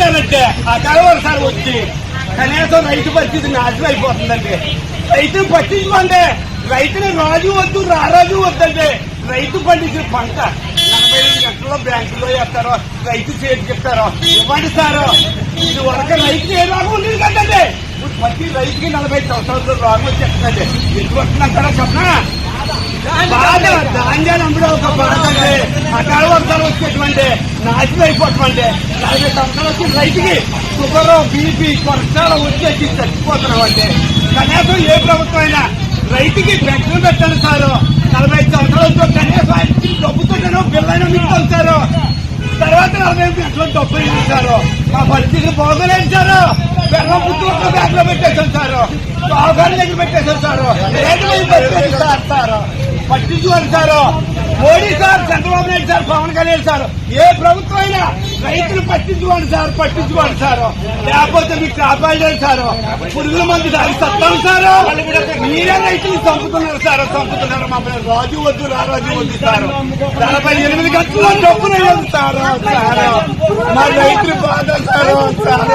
పెట్టారంటే ఆ కలవరు సార్ వచ్చి కనీసం రైతు పరిస్థితి నాశనం అయిపోతుందండి. రైతుని పట్టించుకోండి. రైతుని రాజు వద్దు రారాజు వద్దండి. రైతు పండించిన పంట నలభై ఐదు గంటల్లో బ్యాంకులో వేస్తారో. రైతు చేతి చెప్తారో ఇవ్వండి సారో. ఇది వరకు రైతు ఏ రాగం ఉండేది కదండి. ఇప్పుడు ప్రతి రైతుకి నలభై సంవత్సరాలు రాగం వచ్చేస్తుందండి. ఎందుకు వస్తుందంటారా చెప్పనా? ధాన్యాలు అమ్మడం ఒక బాధ అండి. అకాల వర్షాలు వచ్చేటువంటి నాశనం అయిపోతుంది నలభై సంవత్సరాలు వచ్చి రైతుకి షుగర్ బీపీ కొరసాలు వచ్చేసి చచ్చిపోతున్నాం అండి కనీసం ఏ ప్రభుత్వం అయినా రైతుకి పెన్షన్ పెట్టండి సారు. నలభై ఐదు వచ్చి కనీసం ఆయనకి డబ్బుతో బిల్లైనా మీకు తర్వాత నలభై ఐదు గంటలు డబ్బు ఇచ్చారు మా పరిస్థితి బాగోలేదు సారు. బెల్లం పుట్టు ఒక బ్యాగ్లో సారు. బాగారు దగ్గర పెట్టేశారు సారు. రేటు మీద sir sir. పట్టించుకోండి sir. Modi sir Chandrababu Naidu sir Pavan Kalyan sir. ఏ ప్రభుత్వం అయినా రైతులు పట్టించుకోండి సార్ పట్టించుకోండి సార్. లేకపోతే మీకు కాపాడలేదు సార్. పురుగుల మందు దాగి సత్తాం సార్. మీరే రైతులు చంపుతున్నారు సార్ చంపుతున్నారు మమ్మల్ని. రాజు వద్దు రారాజు వద్దు సార్. నలభై ఎనిమిది గంటల డబ్బులు సార్ సార్. మా రైతులు బాధ సార్ సార్.